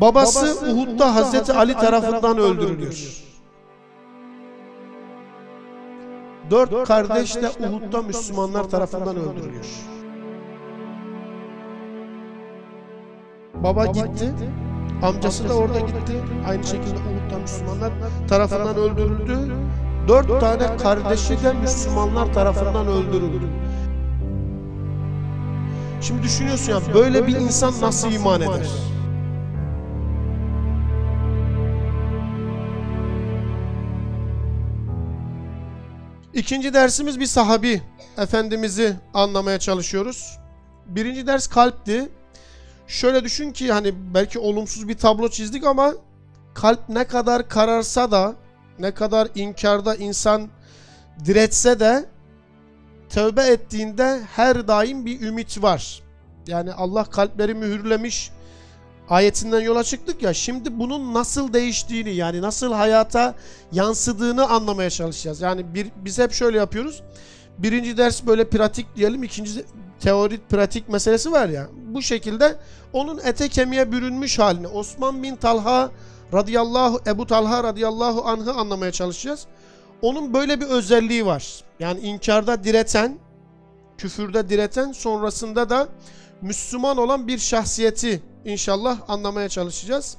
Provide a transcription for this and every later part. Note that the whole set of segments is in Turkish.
Babası Uhud'da Hazreti Ali tarafından öldürülüyor. Dört kardeş de Uhud'da Müslümanlar tarafından öldürülüyor. Baba gitti, amcası da orada gitti. Aynı şekilde Uhud'da Müslümanlar tarafından öldürüldü. Dört tane kardeşi de Müslümanlar tarafından öldürüldü. Şimdi düşünüyorsun ya böyle bir insan nasıl iman eder? İkinci dersimiz bir sahabi efendimizi anlamaya çalışıyoruz. Birinci ders kalpti. Şöyle düşün ki hani belki olumsuz bir tablo çizdik ama kalp ne kadar kararsa da ne kadar inkarda insan diretse de tövbe ettiğinde her daim bir ümit var. Yani Allah kalpleri mühürlemiş ayetinden yola çıktık ya. Şimdi bunun nasıl değiştiğini yani nasıl hayata yansıdığını anlamaya çalışacağız. Yani bir, biz hep şöyle yapıyoruz. Birinci ders böyle pratik diyelim. ikinci teori pratik meselesi var ya. Bu şekilde onun ete kemiğe bürünmüş halini Osman bin Talha radıyallahu Ebu Talha radıyallahu anh'ı anlamaya çalışacağız. Onun böyle bir özelliği var. Yani inkarda direten, küfürde direten sonrasında da Müslüman olan bir şahsiyeti inşallah anlamaya çalışacağız.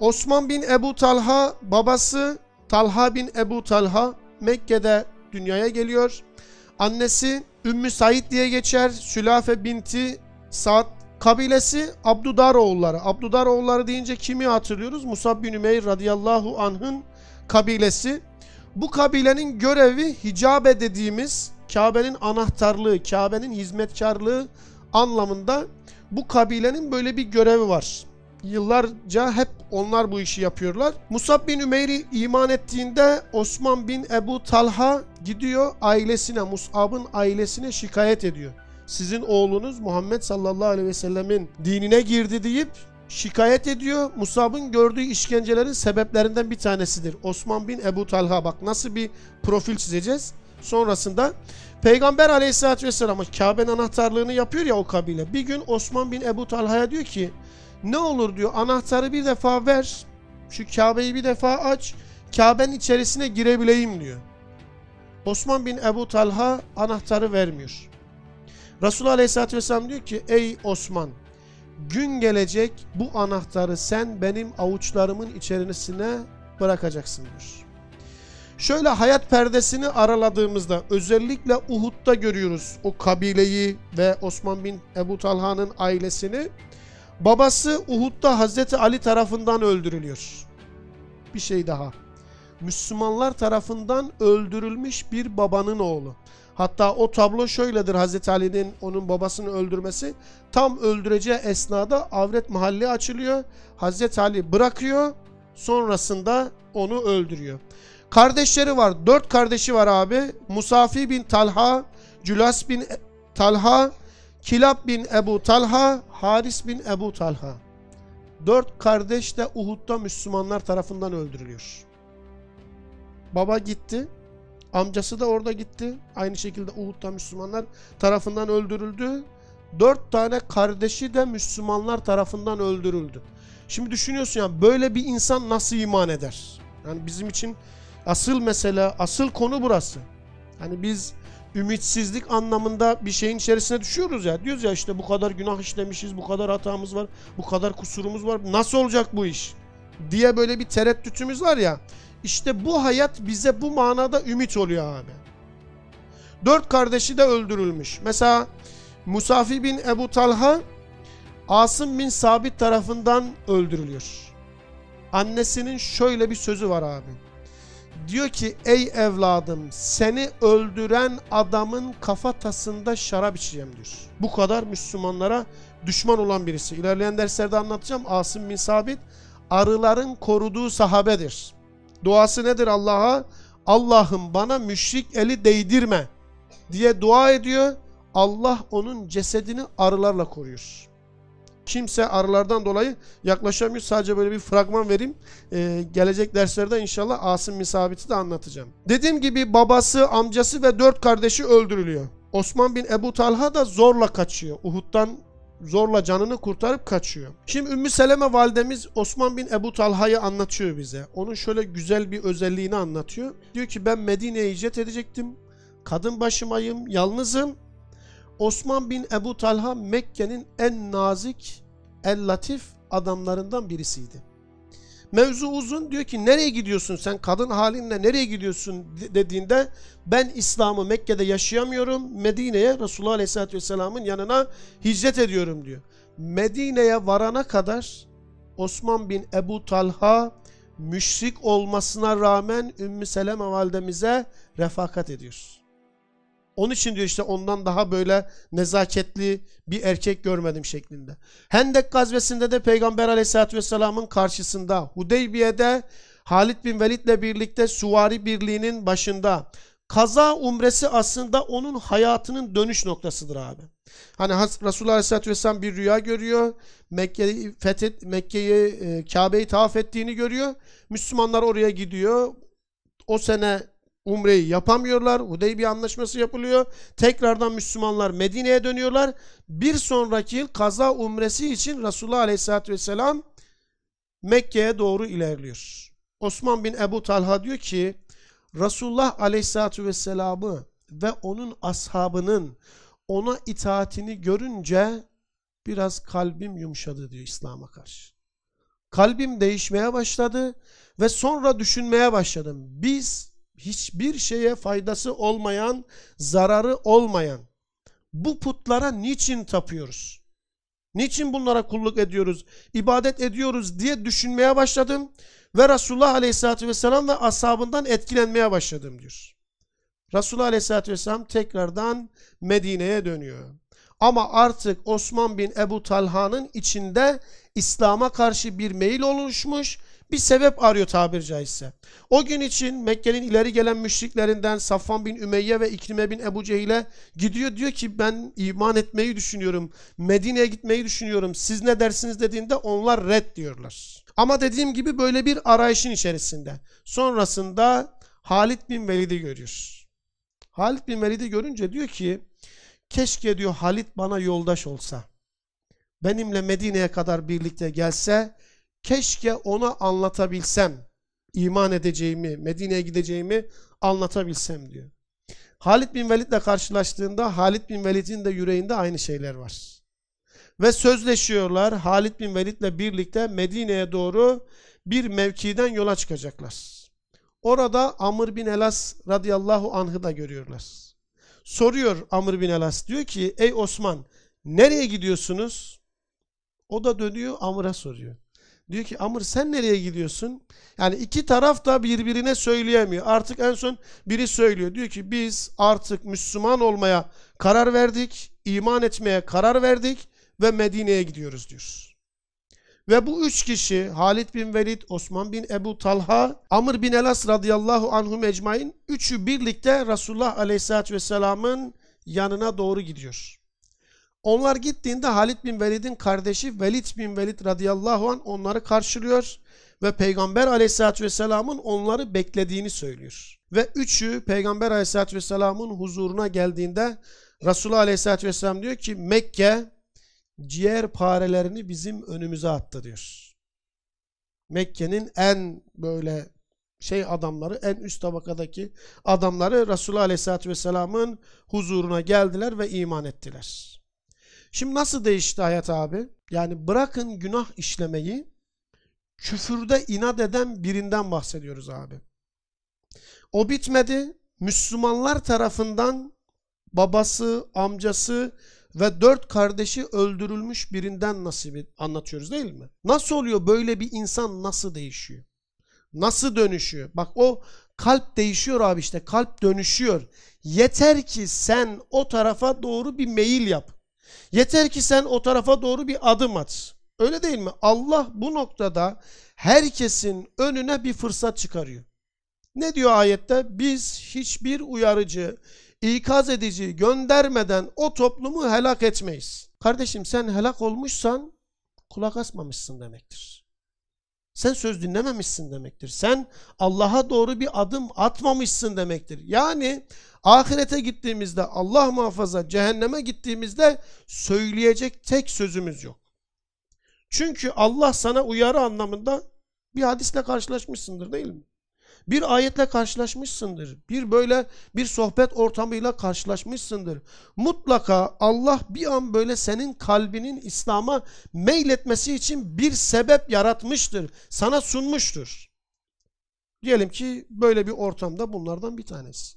Osman bin Ebu Talha babası Talha bin Ebu Talha Mekke'de dünyaya geliyor. Annesi Ümmü Said diye geçer. Sülafe binti Sa'd kabilesi Abdudar oğulları. Abdudar oğulları deyince kimi hatırlıyoruz? Musab bin Ümeyr radıyallahu anh'ın kabilesi. Bu kabilenin görevi hicabe dediğimiz Kabe'nin anahtarlığı, Kabe'nin hizmetkarlığı anlamında bu kabilenin böyle bir görevi var. Yıllarca hep onlar bu işi yapıyorlar. Musab bin Ümeyr'i iman ettiğinde Osman bin Ebu Talha gidiyor ailesine, Musab'ın ailesine şikayet ediyor. Sizin oğlunuz Muhammed sallallahu aleyhi ve sellemin dinine girdi deyip şikayet ediyor. Musab'ın gördüğü işkencelerin sebeplerinden bir tanesidir. Osman bin Ebu Talha bak nasıl bir profil çizeceğiz. Sonrasında Peygamber aleyhissalatü vesselam Kabe'nin anahtarlığını yapıyor ya o kabile. Bir gün Osman bin Ebu Talha'ya diyor ki ne olur diyor anahtarı bir defa ver. Şu Kabe'yi bir defa aç. Kabe'nin içerisine girebileyim diyor. Osman bin Ebu Talha anahtarı vermiyor. Resulullah Aleyhisselatü Vesselam diyor ki ey Osman gün gelecek bu anahtarı sen benim avuçlarımın içerisine bırakacaksın diyor. Şöyle hayat perdesini araladığımızda özellikle Uhud'da görüyoruz o kabileyi ve Osman bin Ebu Talha'nın ailesini. Babası Uhud'da Hazreti Ali tarafından öldürülüyor. Bir şey daha. Müslümanlar tarafından öldürülmüş bir babanın oğlu. Hatta o tablo şöyledir Hazreti Ali'nin onun babasını öldürmesi. Tam öldüreceği esnada avret mahalli açılıyor. Hazreti Ali bırakıyor. Sonrasında onu öldürüyor. Kardeşleri var. Dört kardeşi var abi. Musafi bin Talha, Cülas bin Talha, Kilab bin Ebu Talha, Haris bin Ebu Talha. Dört kardeş de Uhud'da Müslümanlar tarafından öldürülüyor. Baba gitti. Amcası da orada gitti. Aynı şekilde Uhud'da Müslümanlar tarafından öldürüldü. Dört tane kardeşi de Müslümanlar tarafından öldürüldü. Şimdi düşünüyorsun ya böyle bir insan nasıl iman eder? Yani bizim için asıl mesele, asıl konu burası. Hani biz ümitsizlik anlamında bir şeyin içerisine düşüyoruz ya. Diyoruz ya işte bu kadar günah işlemişiz, bu kadar hatamız var, bu kadar kusurumuz var. Nasıl olacak bu iş? Diye böyle bir tereddütümüz var ya. İşte bu hayat bize bu manada ümit oluyor abi. Dört kardeşi de öldürülmüş. Mesela Musafi bin Ebu Talha Asım bin Sabit tarafından öldürülüyor. Annesinin şöyle bir sözü var abi. Diyor ki ey evladım seni öldüren adamın kafatasında şarap içeceğim diyor. Bu kadar Müslümanlara düşman olan birisi. İlerleyen derslerde anlatacağım. Asım bin Sabit arıların koruduğu sahabedir. Duası nedir Allah'a? Allah'ım bana müşrik eli değdirme diye dua ediyor. Allah onun cesedini arılarla koruyor. Kimse arılardan dolayı yaklaşamıyor. Sadece böyle bir fragman vereyim. Ee, gelecek derslerde inşallah Asım Misabit'i de anlatacağım. Dediğim gibi babası, amcası ve dört kardeşi öldürülüyor. Osman bin Ebu Talha da zorla kaçıyor. Uhud'dan zorla canını kurtarıp kaçıyor. Şimdi Ümmü Seleme validemiz Osman bin Ebu Talha'yı anlatıyor bize. Onun şöyle güzel bir özelliğini anlatıyor. Diyor ki ben Medine'ye hicret edecektim. Kadın başımayım, yalnızım. Osman bin Ebu Talha Mekke'nin en nazik, en latif adamlarından birisiydi. Mevzu uzun diyor ki nereye gidiyorsun sen kadın halinle nereye gidiyorsun dediğinde ben İslam'ı Mekke'de yaşayamıyorum Medine'ye Resulullah Aleyhisselatü Vesselam'ın yanına hicret ediyorum diyor. Medine'ye varana kadar Osman bin Ebu Talha müşrik olmasına rağmen Ümmü Seleme validemize refakat ediyor. Onun için diyor işte ondan daha böyle nezaketli bir erkek görmedim şeklinde. Hendek gazvesinde de Peygamber aleyhissalatü vesselamın karşısında Hudeybiye'de Halid bin Velid'le birlikte Suvari Birliği'nin başında kaza umresi aslında onun hayatının dönüş noktasıdır abi. Hani Resulullah Aleyhisselatü Vesselam bir rüya görüyor. Mekke'yi fethet, Mekke'yi, e, Kabe'yi tavaf ettiğini görüyor. Müslümanlar oraya gidiyor. O sene Umre'yi yapamıyorlar. Hudeybiye anlaşması yapılıyor. Tekrardan Müslümanlar Medine'ye dönüyorlar. Bir sonraki yıl kaza umresi için Resulullah Aleyhisselatü Vesselam Mekke'ye doğru ilerliyor. Osman bin Ebu Talha diyor ki Resulullah Aleyhisselatü Vesselam'ı ve onun ashabının ona itaatini görünce biraz kalbim yumuşadı diyor İslam'a karşı. Kalbim değişmeye başladı ve sonra düşünmeye başladım. Biz hiçbir şeye faydası olmayan, zararı olmayan bu putlara niçin tapıyoruz? Niçin bunlara kulluk ediyoruz, ibadet ediyoruz diye düşünmeye başladım ve Resulullah Aleyhisselatü Vesselam ve ashabından etkilenmeye başladım diyor. Resulullah Aleyhisselatü Vesselam tekrardan Medine'ye dönüyor. Ama artık Osman bin Ebu Talha'nın içinde İslam'a karşı bir meyil oluşmuş bir sebep arıyor tabir caizse. O gün için Mekke'nin ileri gelen müşriklerinden Safvan bin Ümeyye ve İkrime bin Ebu Cehil'e gidiyor diyor ki ben iman etmeyi düşünüyorum. Medine'ye gitmeyi düşünüyorum. Siz ne dersiniz dediğinde onlar red diyorlar. Ama dediğim gibi böyle bir arayışın içerisinde. Sonrasında Halid bin Velid'i görüyor. Halid bin Velid'i görünce diyor ki keşke diyor Halid bana yoldaş olsa. Benimle Medine'ye kadar birlikte gelse Keşke ona anlatabilsem, iman edeceğimi, Medine'ye gideceğimi anlatabilsem diyor. Halid bin Velid ile karşılaştığında Halid bin Velid'in de yüreğinde aynı şeyler var. Ve sözleşiyorlar Halid bin Velid ile birlikte Medine'ye doğru bir mevkiden yola çıkacaklar. Orada Amr bin Elas radıyallahu anh'ı da görüyorlar. Soruyor Amr bin Elas diyor ki ey Osman nereye gidiyorsunuz? O da dönüyor Amr'a soruyor. Diyor ki Amr sen nereye gidiyorsun? Yani iki taraf da birbirine söyleyemiyor. Artık en son biri söylüyor. Diyor ki biz artık Müslüman olmaya karar verdik. iman etmeye karar verdik ve Medine'ye gidiyoruz diyor. Ve bu üç kişi Halid bin Velid, Osman bin Ebu Talha, Amr bin Elas radıyallahu anhu mecmain üçü birlikte Resulullah aleyhissalatü vesselamın yanına doğru gidiyor. Onlar gittiğinde Halid bin Velid'in kardeşi Velid bin Velid radıyallahu an onları karşılıyor ve Peygamber aleyhissalatü vesselamın onları beklediğini söylüyor. Ve üçü Peygamber aleyhissalatü vesselamın huzuruna geldiğinde Resulullah aleyhissalatü vesselam diyor ki Mekke ciğer parelerini bizim önümüze attı diyor. Mekke'nin en böyle şey adamları, en üst tabakadaki adamları Resulullah Aleyhisselatü Vesselam'ın huzuruna geldiler ve iman ettiler. Şimdi nasıl değişti hayat abi? Yani bırakın günah işlemeyi küfürde inat eden birinden bahsediyoruz abi. O bitmedi. Müslümanlar tarafından babası, amcası ve dört kardeşi öldürülmüş birinden nasip anlatıyoruz değil mi? Nasıl oluyor böyle bir insan nasıl değişiyor? Nasıl dönüşüyor? Bak o kalp değişiyor abi işte kalp dönüşüyor. Yeter ki sen o tarafa doğru bir meyil yap. Yeter ki sen o tarafa doğru bir adım at. Öyle değil mi? Allah bu noktada herkesin önüne bir fırsat çıkarıyor. Ne diyor ayette? Biz hiçbir uyarıcı, ikaz edici göndermeden o toplumu helak etmeyiz. Kardeşim sen helak olmuşsan kulak asmamışsın demektir. Sen söz dinlememişsin demektir. Sen Allah'a doğru bir adım atmamışsın demektir. Yani ahirete gittiğimizde Allah muhafaza cehenneme gittiğimizde söyleyecek tek sözümüz yok. Çünkü Allah sana uyarı anlamında bir hadisle karşılaşmışsındır değil mi? Bir ayetle karşılaşmışsındır. Bir böyle bir sohbet ortamıyla karşılaşmışsındır. Mutlaka Allah bir an böyle senin kalbinin İslam'a meyletmesi için bir sebep yaratmıştır. Sana sunmuştur. Diyelim ki böyle bir ortamda bunlardan bir tanesi.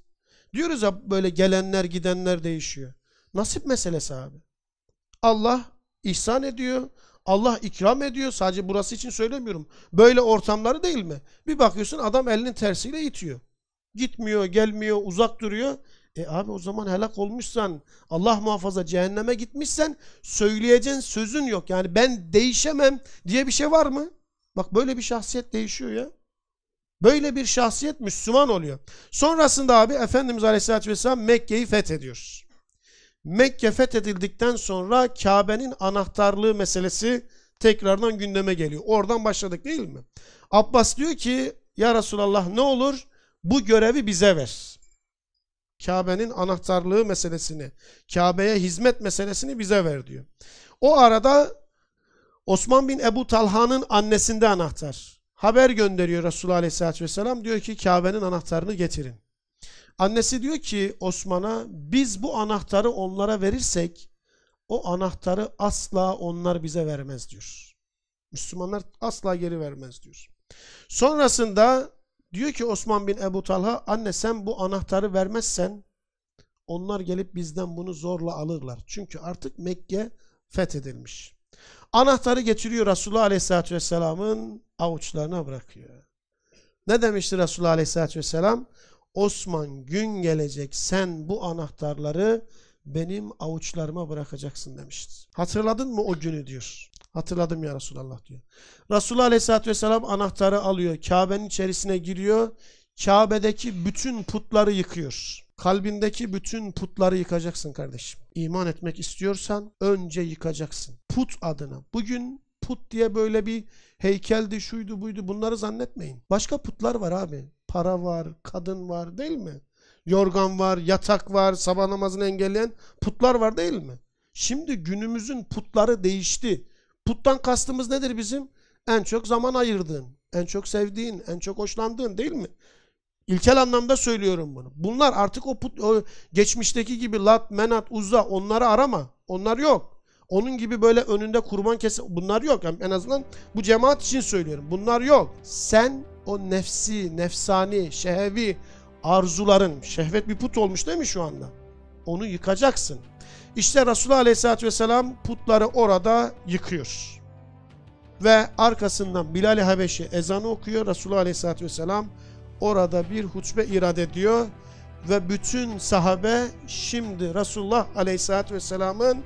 Diyoruz ya böyle gelenler gidenler değişiyor. Nasip meselesi abi. Allah ihsan ediyor. Allah ikram ediyor. Sadece burası için söylemiyorum. Böyle ortamları değil mi? Bir bakıyorsun adam elinin tersiyle itiyor. Gitmiyor, gelmiyor, uzak duruyor. E abi o zaman helak olmuşsan, Allah muhafaza cehenneme gitmişsen söyleyeceğin sözün yok. Yani ben değişemem diye bir şey var mı? Bak böyle bir şahsiyet değişiyor ya. Böyle bir şahsiyet Müslüman oluyor. Sonrasında abi Efendimiz Aleyhisselatü Vesselam Mekke'yi fethediyor. Mekke fethedildikten sonra Kabe'nin anahtarlığı meselesi tekrardan gündeme geliyor. Oradan başladık değil mi? Abbas diyor ki ya Resulallah ne olur bu görevi bize ver. Kabe'nin anahtarlığı meselesini, Kabe'ye hizmet meselesini bize ver diyor. O arada Osman bin Ebu Talha'nın annesinde anahtar. Haber gönderiyor Resulullah Aleyhisselatü Vesselam. Diyor ki Kabe'nin anahtarını getirin. Annesi diyor ki Osman'a biz bu anahtarı onlara verirsek o anahtarı asla onlar bize vermez diyor. Müslümanlar asla geri vermez diyor. Sonrasında diyor ki Osman bin Ebu Talha anne sen bu anahtarı vermezsen onlar gelip bizden bunu zorla alırlar. Çünkü artık Mekke fethedilmiş. Anahtarı getiriyor Resulullah Aleyhisselatü Vesselam'ın avuçlarına bırakıyor. Ne demişti Resulullah Aleyhisselatü Vesselam? Osman gün gelecek sen bu anahtarları benim avuçlarıma bırakacaksın demişti. Hatırladın mı o günü diyor. Hatırladım ya Resulallah diyor. Resulullah Aleyhisselatü Vesselam anahtarı alıyor. Kabe'nin içerisine giriyor. Kabe'deki bütün putları yıkıyor. Kalbindeki bütün putları yıkacaksın kardeşim. İman etmek istiyorsan önce yıkacaksın. Put adına. Bugün put diye böyle bir heykeldi, şuydu, buydu bunları zannetmeyin. Başka putlar var abi para var, kadın var değil mi? Yorgan var, yatak var, sabah namazını engelleyen putlar var değil mi? Şimdi günümüzün putları değişti. Puttan kastımız nedir bizim? En çok zaman ayırdığın, en çok sevdiğin, en çok hoşlandığın değil mi? İlkel anlamda söylüyorum bunu. Bunlar artık o, put, o geçmişteki gibi Lat, Menat, Uzza onları arama. Onlar yok. Onun gibi böyle önünde kurban kes bunlar yok. Yani en azından bu cemaat için söylüyorum. Bunlar yok. Sen o nefsi, nefsani, şehevi arzuların, şehvet bir put olmuş değil mi şu anda? Onu yıkacaksın. İşte Resulullah Aleyhisselatü Vesselam putları orada yıkıyor. Ve arkasından Bilal-i Habeşi ezanı okuyor. Resulullah Aleyhisselatü Vesselam orada bir hutbe irad ediyor. Ve bütün sahabe şimdi Resulullah Aleyhisselatü Vesselam'ın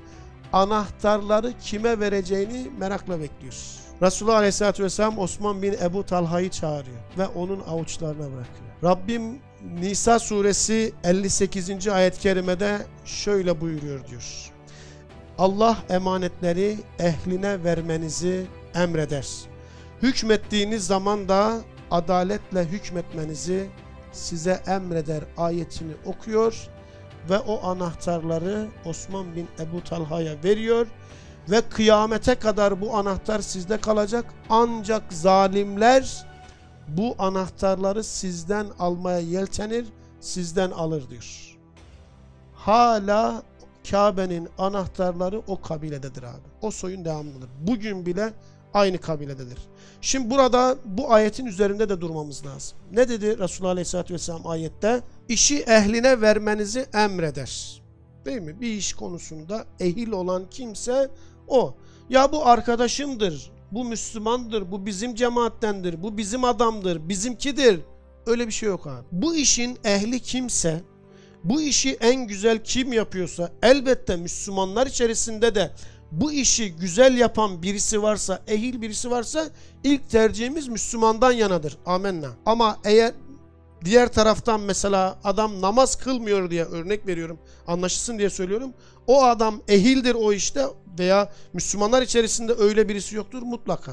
anahtarları kime vereceğini merakla bekliyor. Resulullah Aleyhisselatü Vesselam Osman bin Ebu Talha'yı çağırıyor ve onun avuçlarına bırakıyor. Rabbim Nisa suresi 58. ayet-i kerimede şöyle buyuruyor diyor. Allah emanetleri ehline vermenizi emreder. Hükmettiğiniz zaman da adaletle hükmetmenizi size emreder ayetini okuyor ve o anahtarları Osman bin Ebu Talha'ya veriyor ve kıyamete kadar bu anahtar sizde kalacak. Ancak zalimler bu anahtarları sizden almaya yeltenir, sizden alır diyor. Hala Kabe'nin anahtarları o kabilededir abi. O soyun devamlıdır. Bugün bile aynı kabilededir. Şimdi burada bu ayetin üzerinde de durmamız lazım. Ne dedi Resulullah Aleyhisselatü Vesselam ayette? İşi ehline vermenizi emreder. Değil mi? Bir iş konusunda ehil olan kimse o. Ya bu arkadaşımdır, bu Müslümandır, bu bizim cemaattendir, bu bizim adamdır, bizimkidir. Öyle bir şey yok abi. Bu işin ehli kimse, bu işi en güzel kim yapıyorsa elbette Müslümanlar içerisinde de bu işi güzel yapan birisi varsa, ehil birisi varsa ilk tercihimiz Müslümandan yanadır. Amenna. Ama eğer diğer taraftan mesela adam namaz kılmıyor diye örnek veriyorum. Anlaşılsın diye söylüyorum. O adam ehildir o işte veya Müslümanlar içerisinde öyle birisi yoktur mutlaka.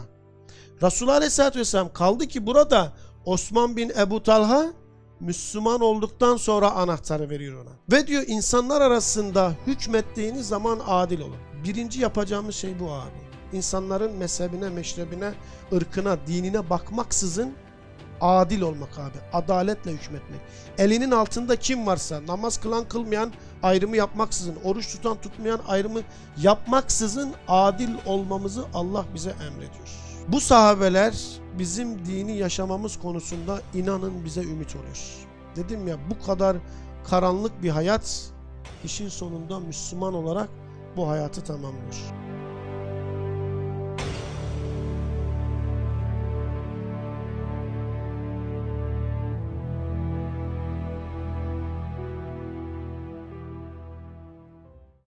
Resulullah Aleyhisselatü Vesselam kaldı ki burada Osman bin Ebu Talha Müslüman olduktan sonra anahtarı veriyor ona. Ve diyor insanlar arasında hükmettiğiniz zaman adil olun. Birinci yapacağımız şey bu abi. İnsanların mezhebine, meşrebine, ırkına, dinine bakmaksızın adil olmak abi. Adaletle hükmetmek. Elinin altında kim varsa namaz kılan kılmayan ayrımı yapmaksızın, oruç tutan tutmayan ayrımı yapmaksızın adil olmamızı Allah bize emrediyor. Bu sahabeler bizim dini yaşamamız konusunda inanın bize ümit oluyor. Dedim ya bu kadar karanlık bir hayat işin sonunda Müslüman olarak bu hayatı tamamlıyor.